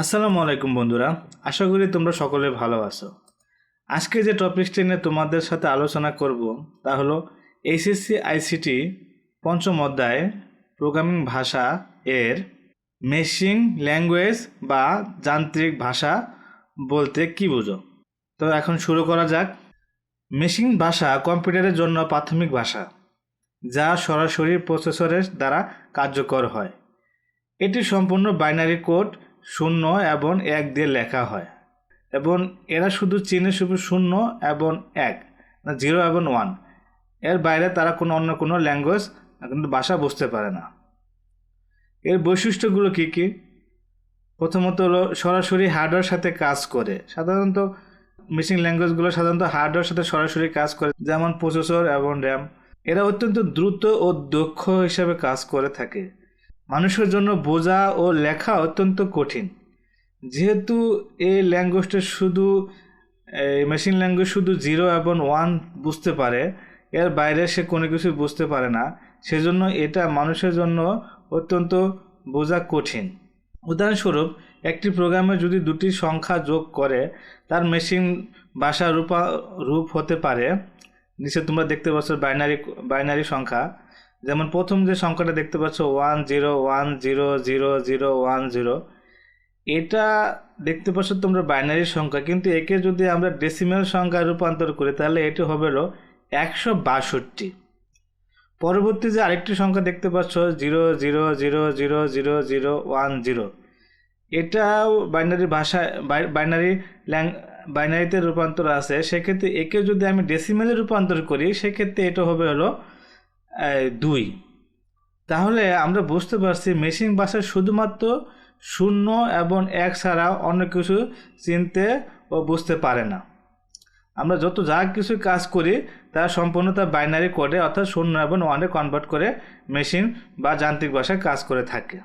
আসসালামু আলাইকুম বন্ধুরা, আশা করি তোমরা সকলে ভালো আছো। আজকে যে টপিকটি নিয়ে তোমাদের সাথে আলোচনা করব তা হলো এইচএসসি আইসিটি পঞ্চম অধ্যায় প্রোগ্রামিং ভাষা এর মেশিন ল্যাঙ্গুয়েজ বা যান্ত্রিক ভাষা বলতে কি বুঝো? তো এখন শুরু করা যাক। মেশিন ভাষা কম্পিউটারের জন্য প্রাথমিক ভাষা, যা সরাসরি প্রসেসরের দ্বারা কার্যকর হয়। এটি সম্পূর্ণ বাইনারি কোড শূন্য এবং এক দিয়ে লেখা হয়। এবং এরা শুধু চিনে শুধু শূন্য এবং এক জিরো এবং ওয়ানের বাইরে তারা কোনো অন্য কোনো ল্যাঙ্গুয়েজ কিন্তু ভাষা বুঝতে পারে না। এর বৈশিষ্ট্যগুলো কী কী? প্রথমত হলো সরাসরি হার্ডওয়্যার সাথে কাজ করে। সাধারণত মেশিন ল্যাঙ্গুয়েজগুলো সাধারণত হার্ডওয়্যার সাথে সরাসরি কাজ করে, যেমন প্রসেসর এবং র্যাম এরা অত্যন্ত দ্রুত ও দক্ষ হিসাবে কাজ করে থাকে। মানুষের জন্য বোঝা ও লেখা অত্যন্ত কঠিন। যেহেতু এই ল্যাঙ্গুয়েজটা শুধু মেশিন ল্যাঙ্গুয়েজ শুধু জিরো এবং ওয়ান বুঝতে পারে, এর বাইরে সে কোনো কিছু বুঝতে পারে না, সেজন্য এটা মানুষের জন্য অত্যন্ত বোঝা কঠিন। উদাহরণস্বরূপ, একটি প্রোগ্রামে যদি দুটি সংখ্যা যোগ করে, তার মেশিন ভাষা রূপা, রূপ হতে পারে, নিচে তোমরা দেখতে পাচ্ছ বাইনারি বাইনারি সংখ্যা। যেমন প্রথম যে সংখ্যাটা দেখতে পাচ্ছ one zero one zero zero zero one zero এটা দেখতে পাচ্ছ তোমরা বাইনারি সংখ্যা, কিন্তু একে যদি আমরা ডেসিমেল সংখ্যায় রূপান্তর করি, তাহলে এটি হবে একশো বাষট্টি। পরবর্তী যে আরেকটি সংখ্যা দেখতে পাচ্ছ zero zero zero zero zero zero one zero এটাও বাইনারি ভাষায় বাইনারি ল্যাং বাইনারিতে রূপান্তর আছে, সেক্ষেত্রে একে যদি আমি ডেসিমেলে রূপান্তর করি, সেক্ষেত্রে এটা হবে হলো দুই। তাহলে আমরা বুঝতে পারছি মেশিন বাসা শুধুমাত্র শূন্য এবং এক ছাড়া অন্য কিছু চিনতে ও বুঝতে পারে না। আমরা যত যা কিছু কাজ করি, তা সম্পূর্ণ তার বাইনারি কোডে অর্থাৎ শূন্য এবং ওয়ানে কনভার্ট করে মেশিন বা যান্ত্রিক ভাষায় কাজ করে থাকে।